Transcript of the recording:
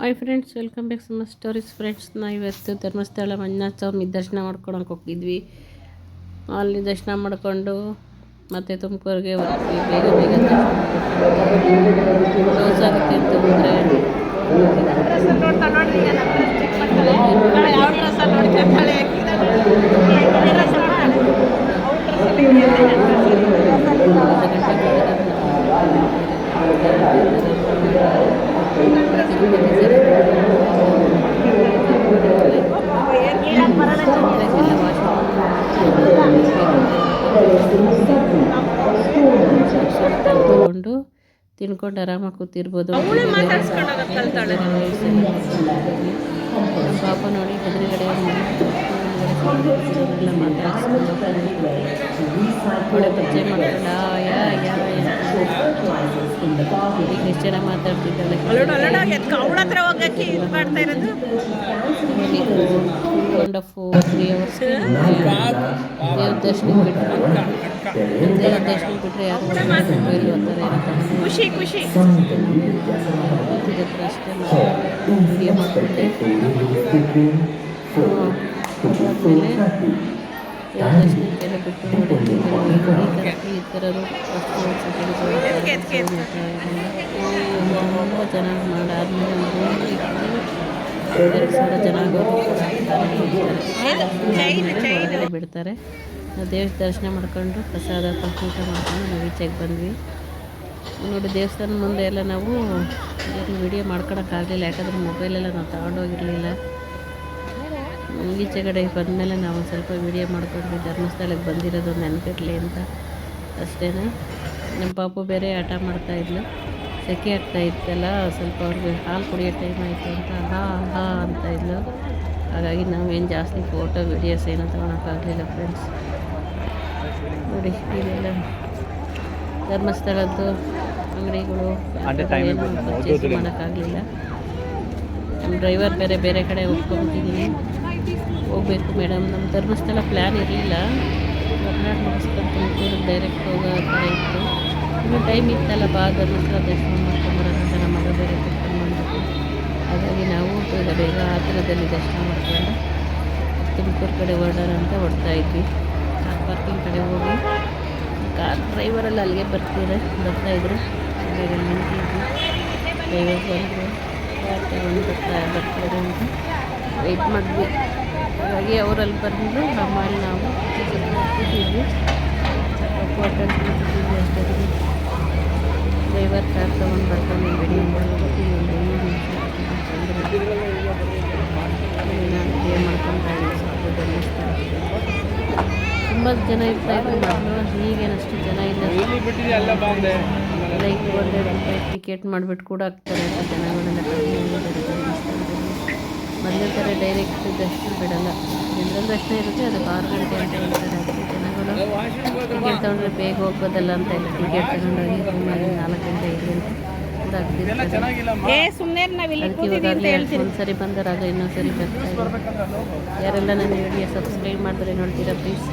Hi friends, welcome back some stories friends. ನಾವು ಇವತ್ತು ಧರ್ಮಸ್ಥಳ ಮಂಜುನಾಥ ಸ್ವಾಮಿ ದರ್ಶನ ಮಾಡ್ಕೊಳಕ್ಕೆ ಹೋಗಿದ್ವಿ ಅಲ್ಲಿ ದರ್ಶನ ಮಾಡಿಕೊಂಡು ಮತ್ತೆ ತುಮಕೂರಿಗೆ ಹೋದ್ವಿ ಬೇಗ ಬೇಗ ಕ್ಲೋಸ್ ತಗೊಂಡು ತಿನ್ಕೊಂಡು ಆರಾಮಾಗಿ ಕೂತಿರ್ಬೋದು. ಪಾಪ ನೋಡಿ ಎದುರುಗಡೆ ಪರಿಚಯ ಮಾಡ್ಕೊಂಡು ಯಾ ಯಾ. ಈಗ ಎಷ್ಟು ಜನ ಮಾತಾಡ್ತಿದ್ದಾಳೆ ಒಂದು ಫೋರ್ ತ್ರೀ ಅವರ್ಸ್ ದೇವ್ರ ದರ್ಶನ ಬಿಟ್ಟರು ದೇವ್ರ ದರ್ಶನ ಬಿಟ್ಟರೆ ಯಾರು ಮೊಬೈಲ್ ಓದ್ತಾರೆ ಖುಷಿ ಖುಷಿ. ಅಷ್ಟೇ ವಿಡಿಯೋ ಆಮೇಲೆ ದೇವ್ರ ದರ್ಶನಕ್ಕೆಲ್ಲ ಬಿಟ್ಟು ನೋಡಿ ಈ ಥರದ್ದು ತುಂಬ ಚೆನ್ನಾಗಿ ಮಾಡಾದ್ಮೇಲೆ ಬಿಡ್ತಾರೆ. ದೇವ್ರ ದರ್ಶನ ಮಾಡ್ಕೊಂಡು ಪ್ರಸಾದ ಊಟ ಮಾಡ್ಕೊಂಡು ನಾವು ಈಚೆಗೆ ಬಂದ್ವಿ. ನೋಡಿ, ದೇವಸ್ಥಾನ ಮುಂದೆ ಎಲ್ಲ ನಾವು ವಿಡಿಯೋ ಮಾಡ್ಕೊಳಕ್ಕಾಗಲಿಲ್ಲ ಯಾಕಂದ್ರೆ ಮೊಬೈಲೆಲ್ಲ ನಾವು ತಗೊಂಡೋಗಿರಲಿಲ್ಲ. ಈಚೆ ಕಡೆ ಬಂದಮೇಲೆ ನಾವು ಸ್ವಲ್ಪ ವಿಡಿಯೋ ಮಾಡ್ಕೊಂಡ್ವಿ ಧರ್ಮಸ್ಥಳಕ್ಕೆ ಬಂದಿರೋದು ನೆನಪಿರಲಿ ಅಂತ. ಅಷ್ಟೇ ನಮ್ಮ ಪಾಪು ಬೇರೆ ಆಟ ಮಾಡ್ತಾಯಿದ್ಲು ಸೆಕೆ ಆಗ್ತಾ ಇತ್ತಲ್ಲ ಸ್ವಲ್ಪ ಅವ್ರಿಗೆ ಹಾಲು ಕುಡಿಯೋ ಟೈಮ್ ಆಯಿತು ಅಂತ ಹಾ ಹಾ ಅಂತ ಇದ್ಲು. ಹಾಗಾಗಿ ನಾವೇನು ಜಾಸ್ತಿ ಫೋಟೋ ವೀಡಿಯೋಸ್ ಏನೂ ತೊಗೊಳಕ್ಕಾಗಲಿಲ್ಲ ಫ್ರೆಂಡ್ಸ್ ನೋಡಿ ಇಲ್ಲೆಲ್ಲ ಧರ್ಮಸ್ಥಳದ್ದು ಅಂಗಡಿಗಳು ಪರ್ಚೇಸ್ ಮಾಡೋಕ್ಕಾಗಲಿಲ್ಲ. ನಮ್ಮ ಡ್ರೈವರ್ ಬೇರೆ ಬೇರೆ ಕಡೆ ಹೋಗ್ಕೊಂಡಿದ್ದೀನಿ ಹೋಗಬೇಕು ಮೇಡಮ್ ನಮ್ಮ ಧರ್ಮಸ್ಥಳ ಪ್ಲ್ಯಾನ್ ಇರಲಿಲ್ಲ. ಕರ್ನಾಟಕ ಮುಗಿಸ್ಕೊಂಡು ಡೈರೆಕ್ಟ್ ಹೋಗೋ ಥರ ಇತ್ತು. ಇನ್ನೂ ಟೈಮ್ ಇತ್ತಲ್ಲ, ಬಾ ಧರ್ಮಸ್ಥಳ ದರ್ಶನ ಮಾಡ್ಕೊಂಬರೋಣ ನಮ್ಮ ಮಗ ಬೇರೆ ಕರ್ಕೊಂಡು ಬಂದ್ಬಿಟ್ಟು ಹಾಗಾಗಿ ನಾವು ಬೇಗ ಬೇಗ ಹತ್ತಿರದಲ್ಲಿ ದರ್ಶನ ಮಾಡ್ಕೊಂಡು ತುಮಕೂರು ಕಡೆ ಹೊರಡೋಣ ಅಂತ ಹೊಡ್ತಾ ಇದ್ವಿ. ಕಾರ್ ಪಾರ್ಕಿಂಗ್ ಕಡೆ ಹೋಗಿ. ಕಾರ್ ಡ್ರೈವರಲ್ಲಿ ಅಲ್ಲಿಗೆ ಬರ್ತೀರ ಬರ್ತಾಯಿದ್ರು ಹಾಗಾಗಿ ನಿಂತಿದ್ವಿ. ಡ್ರೈವರ್ ಬಂದರು. ಕಾರ್ ತಗೊಂಡು ಬರ್ತಾ ಬರ್ತಾರೆ ಅಂತ ವೆಯ್ಟ್ ಮಾಡಿದ್ವಿ. ಹಾಗಾಗಿ ಅವರಲ್ಲಿ ಬಂದು ನಮ್ಮಲ್ಲಿ ನಾವು ಕೂತಿದ್ವಿ ಅಷ್ಟೇ ಡ್ರೈವರ್ ಕಾರ್ ತೊಗೊಂಡು ಬರ್ತಾನೆ ಬಿಡಿ ನಾನು ಪೇ ಜನ ಇರ್ತಾಯಿದ್ರು ಮೊದಲು ಈಗೇನು ಅಷ್ಟು ಜನ ಇಲ್ಲ. ಲೈಕ್ ರೂಪಾಯಿ ಟಿಕೆಟ್ ಮಾಡಿಬಿಟ್ಟು ಕೂಡ ಅಂತ ಜನಗಳೆಲ್ಲ ಬಂದಿರ್ತಾರೆ ಡೈರೆಕ್ಟ್ ದರ್ಶನ ಬಿಡಲ್ಲ. ಜನರಲ್ ದರ್ಶನ ಇರುತ್ತೆ ಅದಕ್ಕೆ ಆರು ಗಂಟೆ ಅಂತ ಹೇಳ್ತಾರೆ. ಜನಗಳು ಟಿಕೆಟ್ ತೊಗೊಂಡ್ರೆ ಬೇಗ ಹೋಗೋದಲ್ಲ ಅಂತ ಹೇಳಿ ಟಿಕೆಟ್ ತಗೊಂಡೋಗಿ ಸುಮ್ಮನೆ ನಾಲ್ಕು ಗಂಟೆ ಐದು ಒಂದ್ಸರಿ ಕೂಡ ಆಗ್ತಿರ್ತಾರೆ ಏ ಸುಮ್ಮನೆ ನಾವಿಲ್ಲಿ ಅದಕ್ಕೆ ಕೂತಿದ್ದೀವಿ ಅಂತ ಹೇಳ್ತೀನಿ ಒಂದು ಸರಿ ಬಂದರಾಗ ಇನ್ನೊಂದ್ಸರಿ ಬರ್ತಾ ಇದ್ದಾರೆ. ಯಾರೆಲ್ಲ ನನ್ನ ವಿಡಿಯೋ ಸಬ್ಸ್ಕ್ರೈಬ್ ಮಾಡಿದ್ರೆ ನೋಡ್ತೀರಾ ಪ್ಲೀಸ್